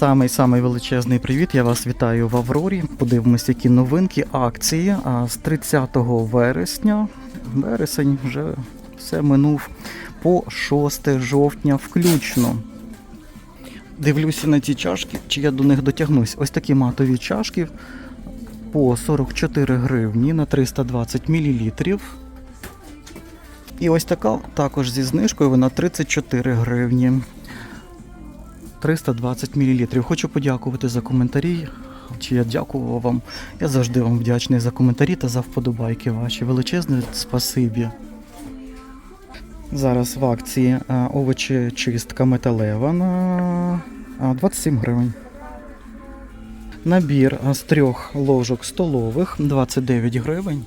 Самий-самий величезний привіт. Я вас вітаю в Аврорі. Подивимось, які новинки, акції. А з 30 вересня, вересень вже все минув по 6 жовтня включно. Дивлюся на ці чашки, чи я до них дотягнусь. Ось такі матові чашки по 44 гривні на 320 мл. І ось така також зі знижкою вона 34 гривні. 320 мл. Хочу подякувати за коментарі. Чи я дякував вам. Я завжди вам вдячний за коментарі та за вподобайки ваші. Величезне спасибі. Зараз в акції а, овочі чистка металева на а, 27 гривень. Набір а, з трьох ложок столових 29 гривень.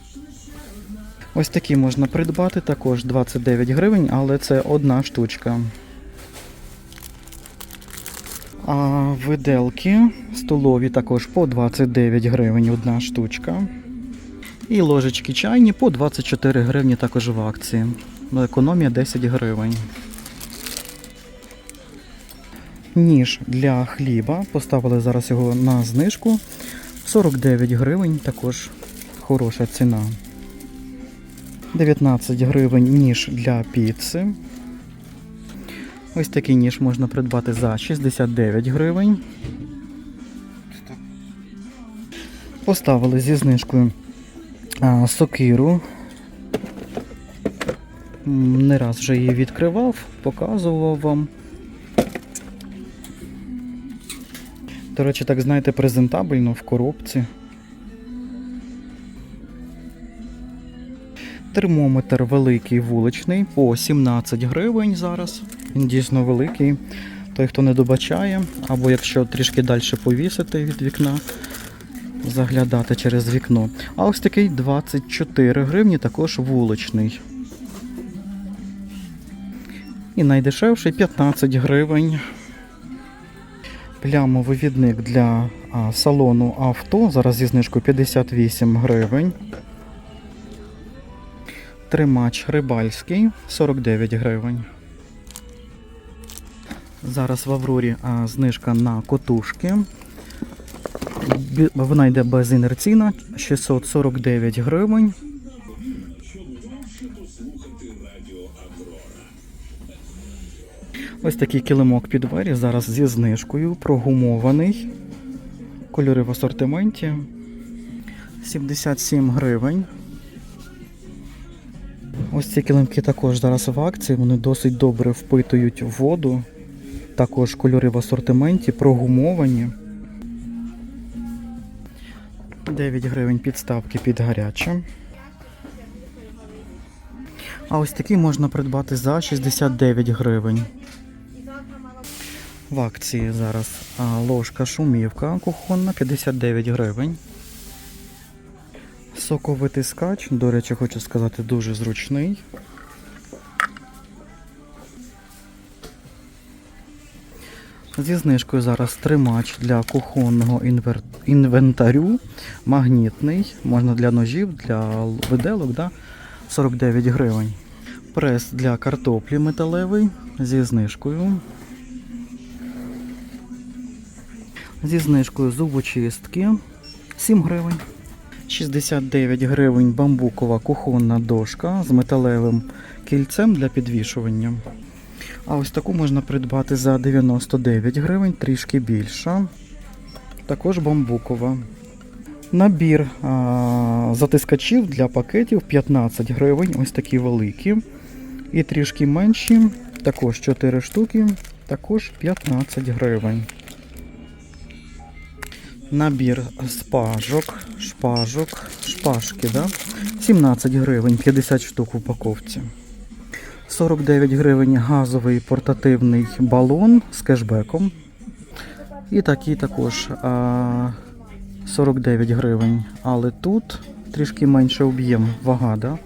Ось такі можна придбати також 29 гривень, але це одна штучка. А виделки столові також по 29 гривень одна штучка. І ложечки чайні по 24 гривні також в акції. Економія 10 гривень. Ніж для хліба. Поставили зараз його на знижку. 49 гривень, також хороша ціна. 19 гривень ніж для піци. Ось такий ніж можна придбати за 69 гривень. Поставили зі знижкою а, сокиру. Не раз вже її відкривав, показував вам. До речі, так знаєте, презентабельно в коробці. Термометр великий вуличний по 17 гривень зараз. Він дійсно великий. Той, хто не добачає, або якщо трішки далі повісити від вікна, заглядати через вікно. А ось такий 24 гривні, також вуличний. І найдешевший 15 гривень. Плямовивідник для салону авто. Зараз зі знижкою 58 гривень. Тримач рибальський 49 гривень. Зараз в Аврорі а, знижка на котушки. Вона йде безінерційна 649 гривень. Ось такий килимок під двері зараз зі знижкою, прогумований. Кольори в асортименті 77 гривень. Ось ці килимки також зараз в акції, вони досить добре впитують воду. Також кольори в асортименті, прогумовані. 9 гривень підставки під гаряче. А ось такі можна придбати за 69 гривень. В акції зараз ложка шумівка кухонна 59 гривень. Соковитискач, до речі, хочу сказати, дуже зручний. Зі знижкою зараз тримач для кухонного інвентарю. Магнітний, можна для ножів, для виделок, да? 49 гривень. Прес для картоплі металевий зі знижкою. Зі знижкою зубочистки 7 гривень. 69 гривень бамбукова кухонна дошка з металевим кільцем для підвішування. А ось таку можна придбати за 99 гривень, трішки більша. Також бамбукова. Набір а, затискачів для пакетів 15 гривень, ось такі великі. І трішки менші, також 4 штуки, також 15 гривень. Набір спажок, шпажок, шпажки, да? 17 гривень, 50 штук в упаковці. 49 гривень газовий портативний балон з кешбеком. І такий також 49 гривень. Але тут трішки менше об'єм, вага, да?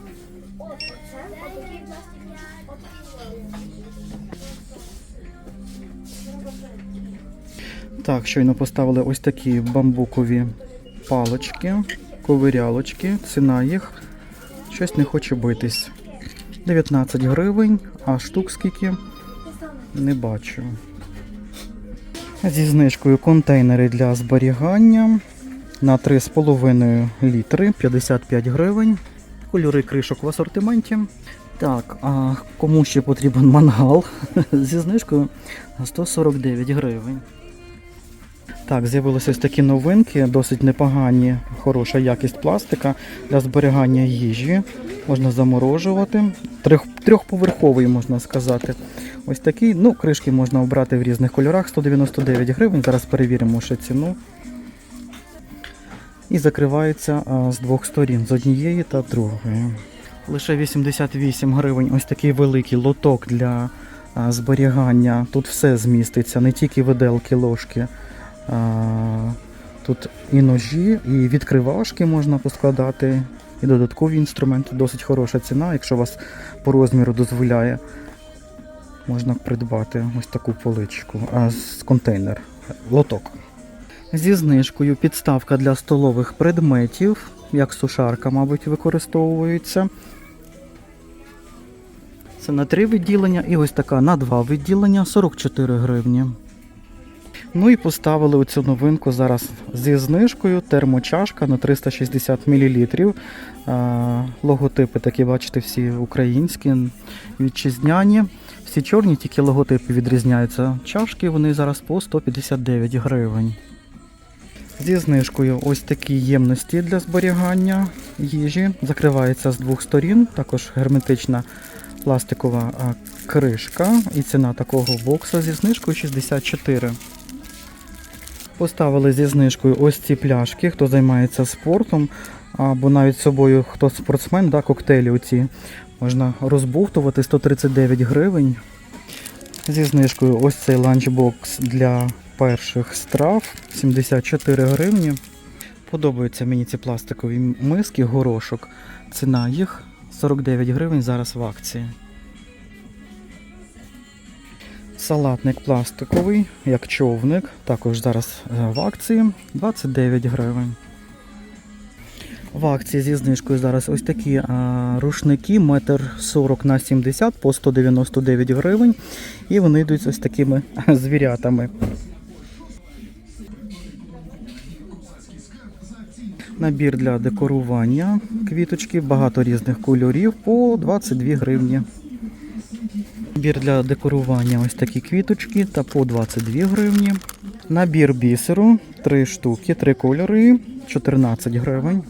Так, щойно поставили ось такі бамбукові палочки, ковирялочки. Ціна їх щось не хоче битись. 19 гривень, а штук скільки не бачу. Зі знижкою контейнери для зберігання на 3,5 літри 55 гривень. Кольори кришок в асортименті. Так, а кому ще потрібен мангал зі знижкою 149 гривень. Так, з'явилися ось такі новинки, досить непогані, хороша якість пластика для зберігання їжі. Можна заморожувати. Трьох, трьохповерховий, можна сказати. Ось такий. Ну, кришки можна обрати в різних кольорах. 199 гривень. Зараз перевіримо ще ціну. І закривається а, з двох сторін, з однієї та другої. Лише 88 гривень. Ось такий великий лоток для а, зберігання. Тут все зміститься, не тільки виделки, ложки. Тут і ножі, і відкривашки можна поскладати, і додаткові інструменти. Досить хороша ціна, якщо вас по розміру дозволяє. Можна придбати ось таку поличку, а з контейнер, лоток. Зі знижкою підставка для столових предметів, як сушарка, мабуть, використовується. Це на три відділення і ось така на два відділення 44 гривні. Ну і поставили оцю новинку зараз зі знижкою. Термочашка на 360 мл. Логотипи такі, бачите, всі українські, вітчизняні. Всі чорні, тільки логотипи відрізняються. Чашки вони зараз по 159 гривень. Зі знижкою ось такі ємності для зберігання їжі. Закривається з двох сторін, також герметична пластикова кришка. І ціна такого бокса зі знижкою 64. Поставили зі знижкою ось ці пляшки, хто займається спортом, або навіть собою хто спортсмен, да, коктейлі оці можна розбухтувати 139 гривень. Зі знижкою ось цей ланчбокс для перших страв 74 гривні. Подобаються мені ці пластикові миски, горошок. Ціна їх 49 гривень зараз в акції. Салатник пластиковий, як човник, також зараз е, в акції 29 гривень. В акції зі знижкою зараз ось такі а, рушники, метр 40 на 70 по 199 гривень. І вони йдуть ось такими звірятами. Набір для декорування квіточки, багато різних кольорів по 22 гривні. Набір для декорування ось такі квіточки та по 22 гривні. Набір бісеру 3 штуки, 3 кольори, 14 гривень.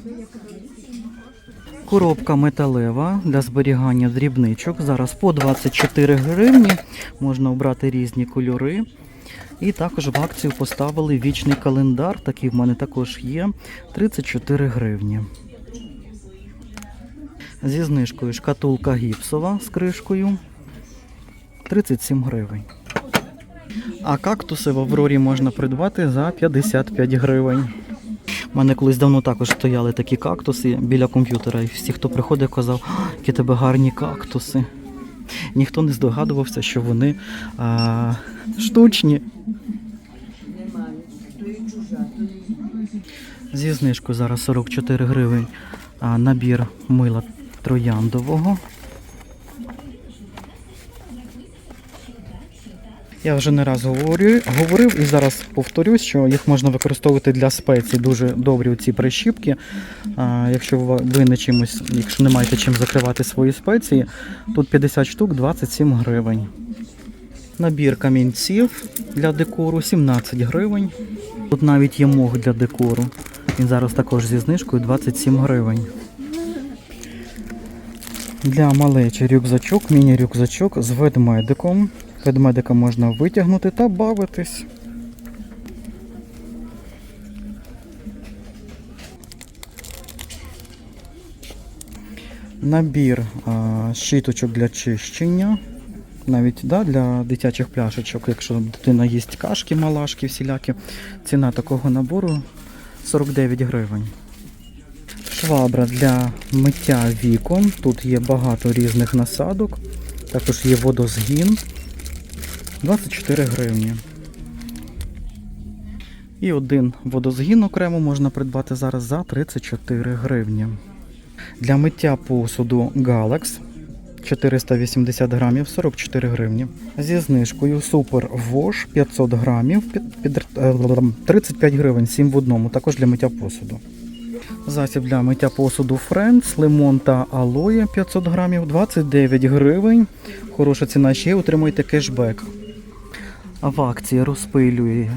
Коробка металева для зберігання дрібничок. Зараз по 24 гривні. Можна обрати різні кольори. І також в акцію поставили вічний календар. Такий в мене також є. 34 гривні. Зі знижкою шкатулка гіпсова з кришкою. 37 гривень. А кактуси в Аврорі можна придбати за 55 гривень. У мене колись давно також стояли такі кактуси біля комп'ютера, і всі, хто приходив, казав, які тебе гарні кактуси. Ніхто не здогадувався, що вони а, штучні. Зі знижкою зараз 44 гривень набір мила трояндового. Я вже не раз говорю, говорив і зараз повторюсь, що їх можна використовувати для спецій. Дуже добрі ці прищіпки. А, якщо ви не чимось, якщо не маєте чим закривати свої спеції, тут 50 штук 27 гривень. Набір камінців для декору 17 гривень. Тут навіть є мох для декору. Він зараз також зі знижкою 27 гривень. Для малечі рюкзачок, міні-рюкзачок з ведмедиком. Ведмедика можна витягнути та бавитись. Набір а, щіточок для чищення. Навіть да, для дитячих пляшечок, якщо дитина їсть кашки, малашки, всілякі. Ціна такого набору 49 гривень. Швабра для миття вікон. Тут є багато різних насадок. Також є водозгін. 24 гривні. І один водозгін окремо можна придбати зараз за 34 гривні. Для миття посуду Galax 480 грамів 44 гривні. Зі знижкою Супер Вош 500 грамів під, під, е, 35 гривень, 7 в одному, також для миття посуду. Засіб для миття посуду Friends, лимон та алоє 500 грамів, 29 гривень. Хороша ціна ще й отримуєте кешбек. В акції розпилює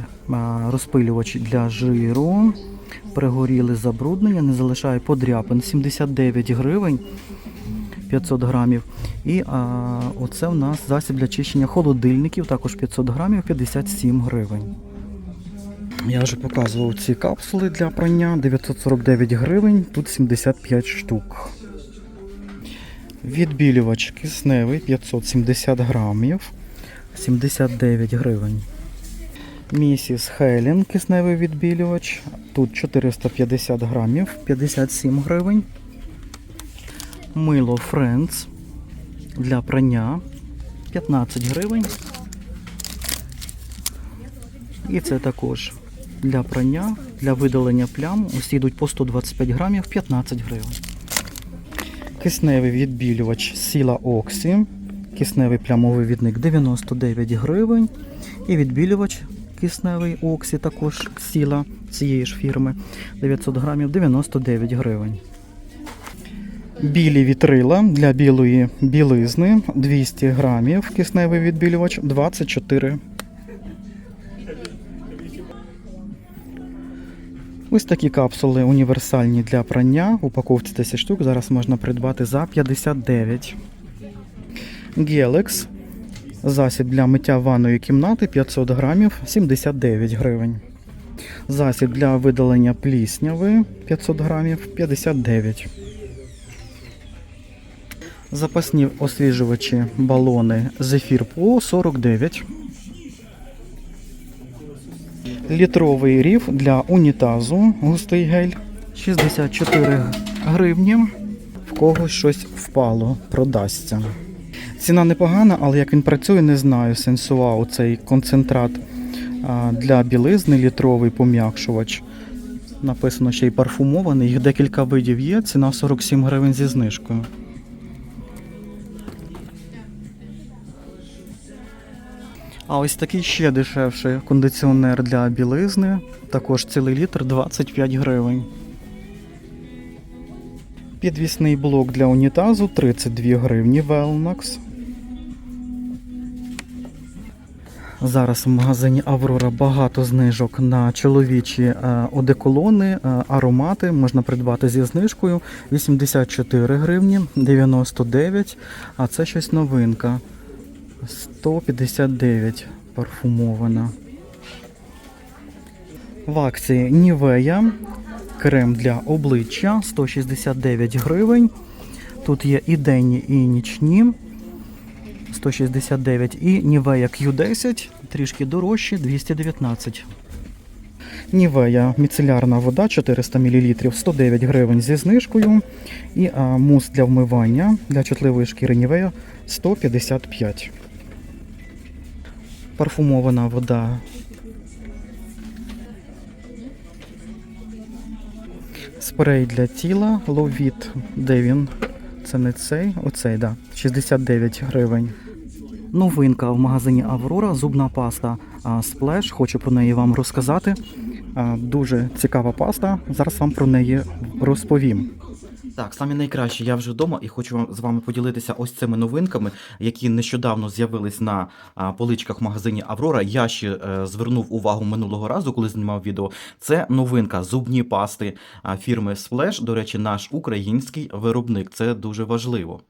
розпилювач для жиру. Пригоріли забруднення, не залишає подряпин. 79 гривень 500 грамів. І а, оце в нас засіб для чищення холодильників, також 500 грамів, 57 гривень. Я вже показував ці капсули для прання 949 гривень, тут 75 штук. Відбілювач кисневий 570 грамів, 79 гривень. Місіс Хелін кисневий відбілювач. Тут 450 грамів, 57 гривень. Мило Friends для прання 15 гривень. І це також для прання, для видалення плям. Усі йдуть по 125 грамів, 15 гривень. Кисневий відбілювач Сіла Оксі. Кисневий плямовий відник 99 гривень. І відбілювач кисневий Оксі також Сіла цієї ж фірми 900 грамів 99 гривень. Білі вітрила для білої білизни 200 грамів. Кисневий відбілювач 24 Ось такі капсули універсальні для прання. Упаковці 10 штук. Зараз можна придбати за 59. Гелекс. Засіб для миття ванної кімнати 500 грамів 79 гривень. Засіб для видалення плісняви 500 грамів 59. Запасні освіжувачі балони Зефір по 49. Літровий рів для унітазу густий гель 64 гривні. В когось щось впало, продасться. Ціна непогана, але як він працює, не знаю. Сенсуау цей концентрат для білизни, літровий пом'якшувач. Написано ще й парфумований. Їх декілька видів є. Ціна 47 гривень зі знижкою. А ось такий ще дешевший кондиціонер для білизни. Також цілий літр 25 гривень. Підвісний блок для унітазу 32 гривні Velnax. Зараз в магазині Аврора багато знижок на чоловічі е, одеколони, е, аромати. Можна придбати зі знижкою 84 гривні, 99, а це щось новинка. 159 парфумована. В акції Нівея. Крем для обличчя 169 гривень. Тут є і денні, і нічні. 169 і Нівея Q10, трішки дорожчі, 219. Нівея міцелярна вода 400 мл 109 гривень зі знижкою. І а, мус для вмивання для чутливої шкіри Нівея 155. Парфумована вода. Спрей для тіла Ловіт. Де? Це не цей, оцей, да. 69 гривень. Новинка в магазині Аврора, зубна паста Splash. Хочу про неї вам розказати. Дуже цікава паста. Зараз вам про неї розповім. Так, самі найкращі, я вже вдома і хочу з вами поділитися ось цими новинками, які нещодавно з'явились на поличках в магазині Аврора. Я ще е, звернув увагу минулого разу, коли знімав відео. Це новинка зубні пасти фірми Splash. До речі, наш український виробник. Це дуже важливо.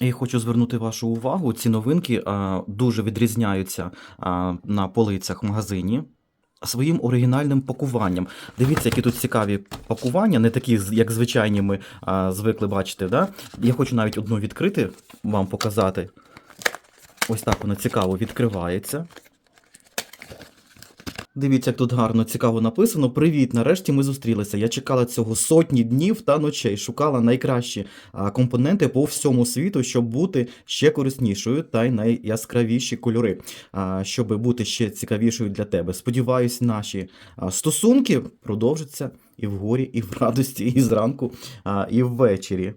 І хочу звернути вашу увагу. Ці новинки дуже відрізняються на полицях в магазині. Своїм оригінальним пакуванням. Дивіться, які тут цікаві пакування, не такі, як звичайні ми а, звикли бачити. Да? Я хочу навіть одну відкрити, вам показати. Ось так воно цікаво відкривається. Дивіться, як тут гарно цікаво написано. Привіт! Нарешті ми зустрілися. Я чекала цього сотні днів та ночей. Шукала найкращі компоненти по всьому світу, щоб бути ще кориснішою та й найяскравіші кольори, щоб бути ще цікавішою для тебе. Сподіваюсь, наші стосунки продовжаться і вгорі, і в радості, і зранку, і ввечері.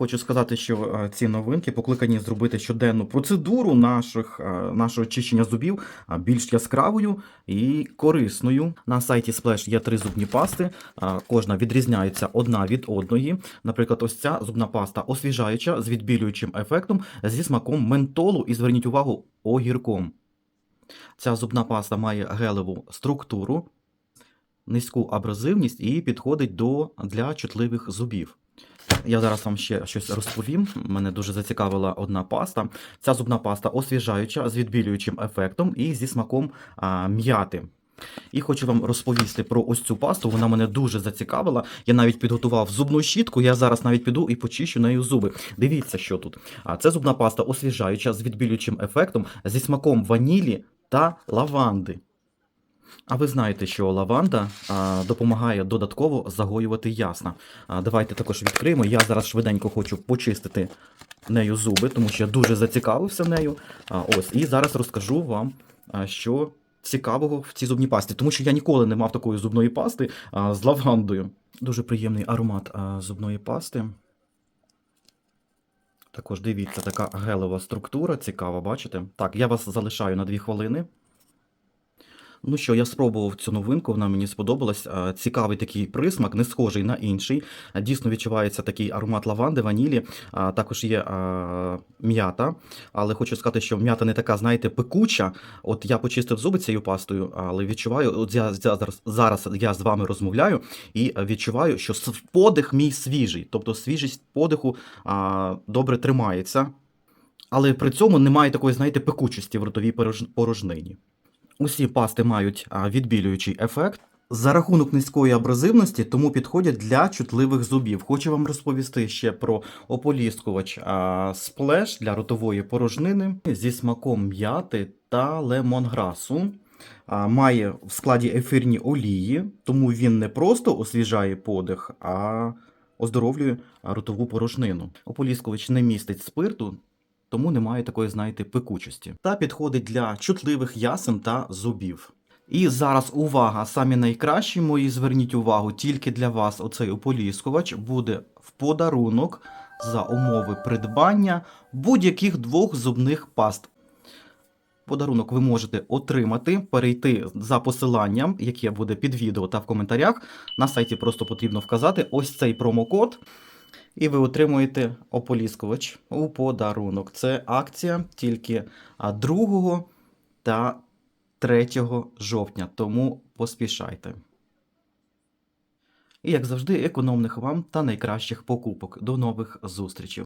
Хочу сказати, що е, ці новинки покликані зробити щоденну процедуру наших, е, нашого чищення зубів більш яскравою і корисною. На сайті Splash є три зубні пасти. Кожна відрізняється одна від одної. Наприклад, ось ця зубна паста освіжаюча з відбілюючим ефектом зі смаком ментолу і зверніть увагу огірком. Ця зубна паста має гелеву структуру, низьку абразивність і підходить до для чутливих зубів. Я зараз вам ще щось розповім. Мене дуже зацікавила одна паста. Ця зубна паста освіжаюча з відбілюючим ефектом і зі смаком м'яти. І хочу вам розповісти про ось цю пасту. Вона мене дуже зацікавила. Я навіть підготував зубну щітку. Я зараз навіть піду і почищу нею зуби. Дивіться, що тут. А це зубна паста освіжаюча з відбілюючим ефектом, зі смаком ванілі та лаванди. А ви знаєте, що лаванда а, допомагає додатково загоювати ясна. А, давайте також відкриємо. Я зараз швиденько хочу почистити нею зуби, тому що я дуже зацікавився нею. А, ось, і зараз розкажу вам, а, що цікавого в цій зубній пасті, тому що я ніколи не мав такої зубної пасти а, з лавандою. Дуже приємний аромат а, зубної пасти. Також дивіться, така гелева структура, цікава, бачите? Так, я вас залишаю на 2 хвилини. Ну що, я спробував цю новинку, вона мені сподобалась. Цікавий такий присмак, не схожий на інший. Дійсно відчувається такий аромат лаванди, ванілі. Також є м'ята. Але хочу сказати, що м'ята не така, знаєте, пекуча. От я почистив зуби цією пастою, але відчуваю, от я, зараз, зараз я з вами розмовляю і відчуваю, що подих мій свіжий. Тобто свіжість подиху добре тримається. Але при цьому немає такої, знаєте, пекучості в ротовій порожнині. Усі пасти мають відбілюючий ефект. За рахунок низької абразивності, тому підходять для чутливих зубів. Хочу вам розповісти ще про ополіскувач сплеш для ротової порожнини зі смаком м'яти та лемонграсу. Має в складі ефірні олії, тому він не просто освіжає подих, а оздоровлює ротову порожнину. Ополіскувач не містить спирту, тому немає такої, знаєте, пекучості. Та підходить для чутливих ясен та зубів. І зараз увага, самі найкращі мої, зверніть увагу, тільки для вас оцей ополіскувач буде в подарунок за умови придбання будь-яких двох зубних паст. Подарунок ви можете отримати, перейти за посиланням, яке буде під відео та в коментарях. На сайті просто потрібно вказати ось цей промокод. І ви отримуєте ополіскувач у подарунок. Це акція тільки 2 та 3 жовтня, тому поспішайте. І як завжди, економних вам та найкращих покупок. До нових зустрічей!